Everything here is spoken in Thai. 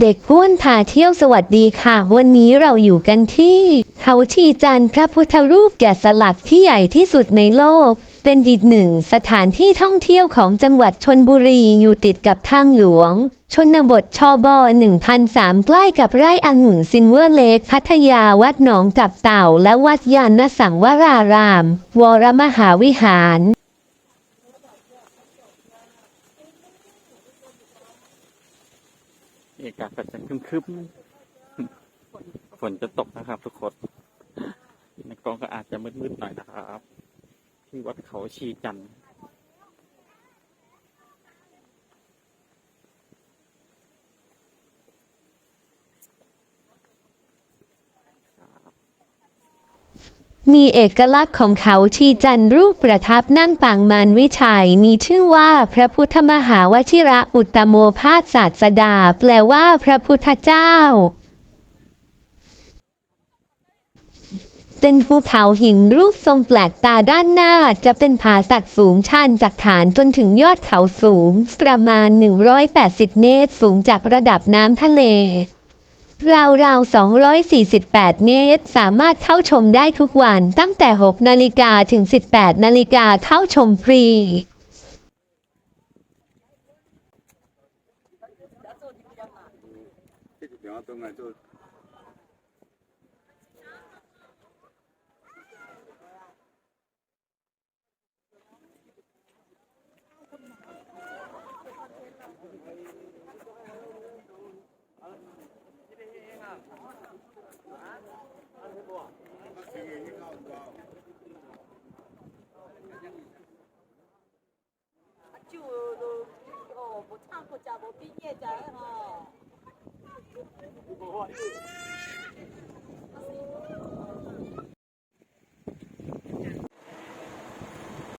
เด็กพ้วนพาเที่ยวสวัสดีค่ะ วันนี้เราอยู่กันที่เขาชีจันทร์พระพุทธรูปแกะสลักที่ใหญ่ที่สุดในโลก เป็นอีกหนึ่งสถานที่ท่องเที่ยวของจังหวัดชนบุรีอยู่ติดกับทางหลวง ชนบทชบ1003 ใกล้กับไร่องุ่นซินเวอร์เลกพัทยาวัดหนองกับเต่า และวัดยานนสังวราราม วรมหาวิหาร อากาศก็จะคึมๆฝนจะตกนะครับ ทุกคนในกองก็อาจจะมืดๆหน่อยนะครับ ที่วัดเขาชีจันทร์ มีเอกลักษณ์ของเขาชีจันทรูปประทับนั่งปางมารวิชัย มีชื่อว่าพระพุทธมหาวชิระอุตตโมภาสศาสดา แปลว่าพระพุทธเจ้าเป็นภูเขาหินรูปทรงแปลกตาด้านหน้า จะเป็นผาสักสูงชันจากฐานจนถึงยอดเขาสูง ประมาณ 180 เมตร สูงจากระดับน้ำทะเล ราวๆ 248 เมตร สามารถเข้าชมได้ทุกวันตั้งแต่ 6 นาฬิกาถึง 18 นาฬิกาเข้าชมฟรี 这就比方灯啊，就 Tí nghe!